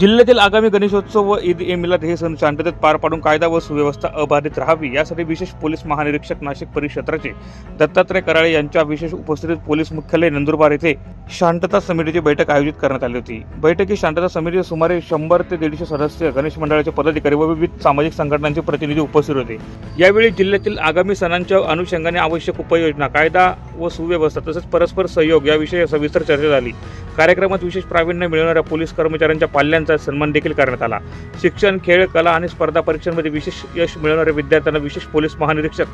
जिल्ह्यातील आगामी गणेशोत्सव व ईद ए मिलाद हे सण शांततेत पार पाडून कायदा व सुव्यवस्था अबाधित राहावी यासाठी विशेष पोलीस महानिरीक्षक नाशिक परिक्षेत्राचे दत्तात्रय कराळे यांच्या विशेष उपस्थितीत पोलीस मुख्यालय नंदुरबार येथे शांतता समितीची बैठक आयोजित करण्यात आली होती. बैठकीत शांतता समितीचे सुमारे शंभर ते दीडशे सदस्य गणेश मंडळाचे पदाधिकारी व विविध सामाजिक संघटनांचे प्रतिनिधी उपस्थित होते. यावेळी जिल्ह्यातील आगामी सणांच्या अनुषंगाने आवश्यक उपाययोजना कायदा व सुव्यवस्था तसेच परस्पर सहयोग याविषयी सविस्तर चर्चा झाली. कार्यक्रमात विशेष प्रावीण्य मिळवणाऱ्या पोलीस कर्मचाऱ्यांच्या पाल्यांचा सन्मान देखील करण्यात आला. शिक्षण खेळ कला आणि स्पर्धा परीक्षांमध्ये विशेष यश मिळवणाऱ्या विद्यार्थ्यांना विशेष पोलीस महानिरीक्षक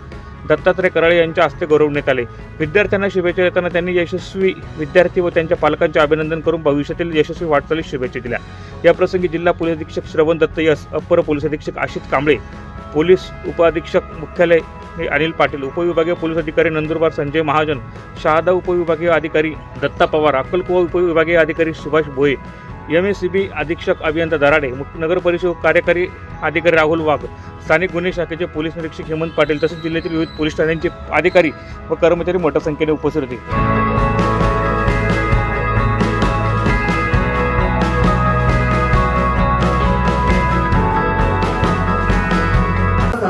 दत्तात्रय कराळे यांच्या हस्ते गौरवण्यात आले. विद्यार्थ्यांना शुभेच्छा देताना त्यांनी यशस्वी विद्यार्थी व त्यांच्या पालकांचे अभिनंदन करून भविष्यातील यशस्वी वाटचालीस शुभेच्छा दिल्या. याप्रसंगी जिल्हा पोलीस अधीक्षक श्रवण दत्त यस अप्पर पोलीस अधीक्षक आशित कांबळे पोलीस उपअधीक्षक मुख्यालय हे अनिल पाटील उपविभागीय पोलीस अधिकारी नंदुरबार संजय महाजन शहादा उपविभागीय अधिकारी दत्ता पवार अक्कलकुवा उपविभागीय अधिकारी Subhash Bhoye M S C B अधीक्षक अभियंता दराडे मुख्य नगर परिषद कार्यकारी अधिकारी राहुल वाघ स्थानिक गुन्हे शाखेचे पोलीस निरीक्षक हेमंत पाटील तसेच जिल्ह्यातील विविध पोलीस ठाण्यांचे अधिकारी व कर्मचारी मोठ्या संख्येने उपस्थित होते.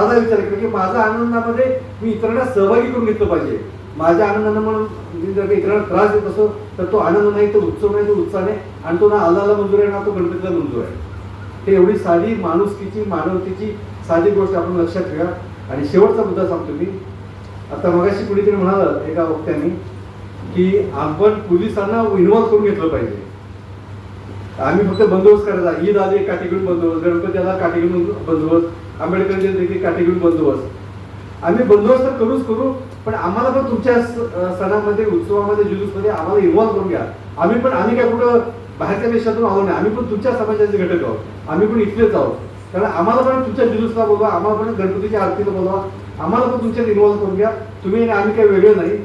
मला विचार केला की म्हणजे माझ्या आनंदामध्ये मी इतरांना सहभागी करून घेतलं पाहिजे. माझ्या आनंदानं म्हणून मी जर का इतरांना त्रास देत असो तर तो आनंद नाही तो उत्सव नाही तो उत्साह नाही आणि तो ना आल्लाला मंजूर आहे ना तो गणपतीला मंजूर आहे. हे एवढी साधी माणुसकीची मानवतेची साधी गोष्ट आपण लक्षात ठेवा. आणि शेवटचा मुद्दा सांगतो मी. आता मगाशी कुणीतरी म्हणाल एका वक्त्याने की आपण पोलिसांना इन्व्हॉल्व्ह करून घेतलं पाहिजे. आम्ही फक्त बंदोबस्त करायचा. ईद आली काटेगिरी बंदोबस्त. गणपती आला काटेगिरी बंदोबस्त. आंबेडकर जयंती काटेगिरी बंदोबस्त. आम्ही बंदोबस्त तर करूच करू पण आम्हाला पण तुमच्या सणामध्ये उत्सवामध्ये जुलूसमध्ये आम्हाला इन्व्हॉल्व करून घ्या. आम्ही पण आम्ही काय कुठं बाहेरच्या देशातून आलो नाही. आम्ही पण तुमच्या समाजाचे घटक आहोत. आम्ही पण इथलेच आहोत. कारण आम्हाला पण तुमच्या जुलूसला बोलवा आम्हाला पण गणपतीच्या आरतीला बोलवा. आम्हाला पण तुमच्यात इन्व्हॉल्व करून घ्या. तुम्ही आणि आम्ही काही वेगळे नाही.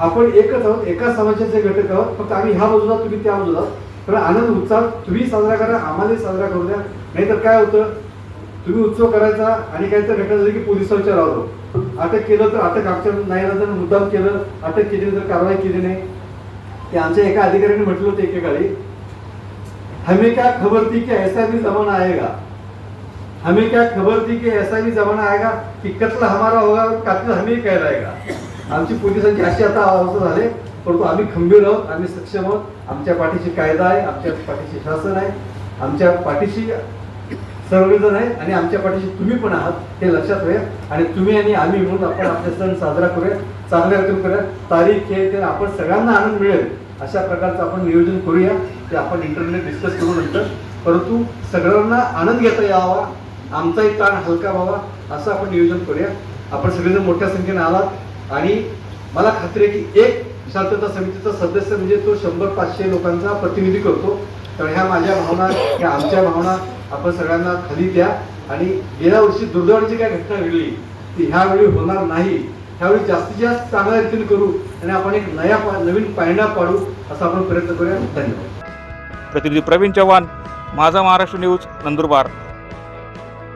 आपण एकच आहोत एका समाजाचे घटक आहोत. फक्त आम्ही ह्या बाजूला तुम्ही त्या बाजूला तर आनंद उत्साह तुम्ही साजरा करा आम्हालाही साजरा करू द्या. नाहीतर काय होतं तुम्ही उत्सव करायचा आणि काहीतरी घटना झाली की पोलिसांच्या राहतो अटक केलं तर अटक आमच्या नाही झालं तर मुद्दाम केलं अटक केली तर कारवाई केली नाही. ते आमच्या एका अधिकाऱ्याने म्हटलं होतं एकेकाळी हमें क्या खबर थी कि ऐसा भी जमाना आएगा? हमें क्या खबर थी कि ऐसा भी जमाना आएगा की कत्ल हमारा होगा और हमें ही कहलाएगा? आमची पोलिसांची अशी आता अवस्था झाली. परंतु आम्ही खंबीर आहोत आम्ही सक्षम आहोत. आमच्या पाठीशी कायदा आहे आमच्या पाठीशी शासन आहे आमच्या पाठीशी सर्वजण आहे आणि आमच्या पाठीशी तुम्ही पण आहात हे लक्षात घ्या आणि तुम्ही आणि आम्ही म्हणून आपण आपले सण साजरा करूया चांगल्या रीतीने करूया. तारीख हे ते आपण सगळ्यांना आनंद मिळेल. अशा प्रकारचं आपण नियोजन करूया ते आपण इंटरनेट डिस्कस करू नंतर. परंतु सगळ्यांना आनंद घेता यावा. आमचाही ताण हलका व्हावा असं आपण नियोजन करूया. आपण सगळेजण मोठ्या संख्येने आलात. आणि मला खात्री आहे की एक शांतता समितीचा सदस्य म्हणजे तो शंभर पाचशे लोकांचा प्रतिनिधी करतो. तर ह्या माझ्या भावना ह्या आमच्या भावना आपण सगळ्यांना खाली द्या. आणि गेल्या वर्षी दुर्दैवाची काय घटना घडली ती ह्यावेळी होणार नाही. ह्यावेळी जास्तीत जास्त चांगल्या रीतीने करू आणि आपण एक नया पा- नवीन पायंडा पाडू असा आपण प्रयत्न करूया. धन्यवाद. प्रतिनिधी प्रवीण चव्हाण माझा महाराष्ट्र न्यूज नंदुरबार.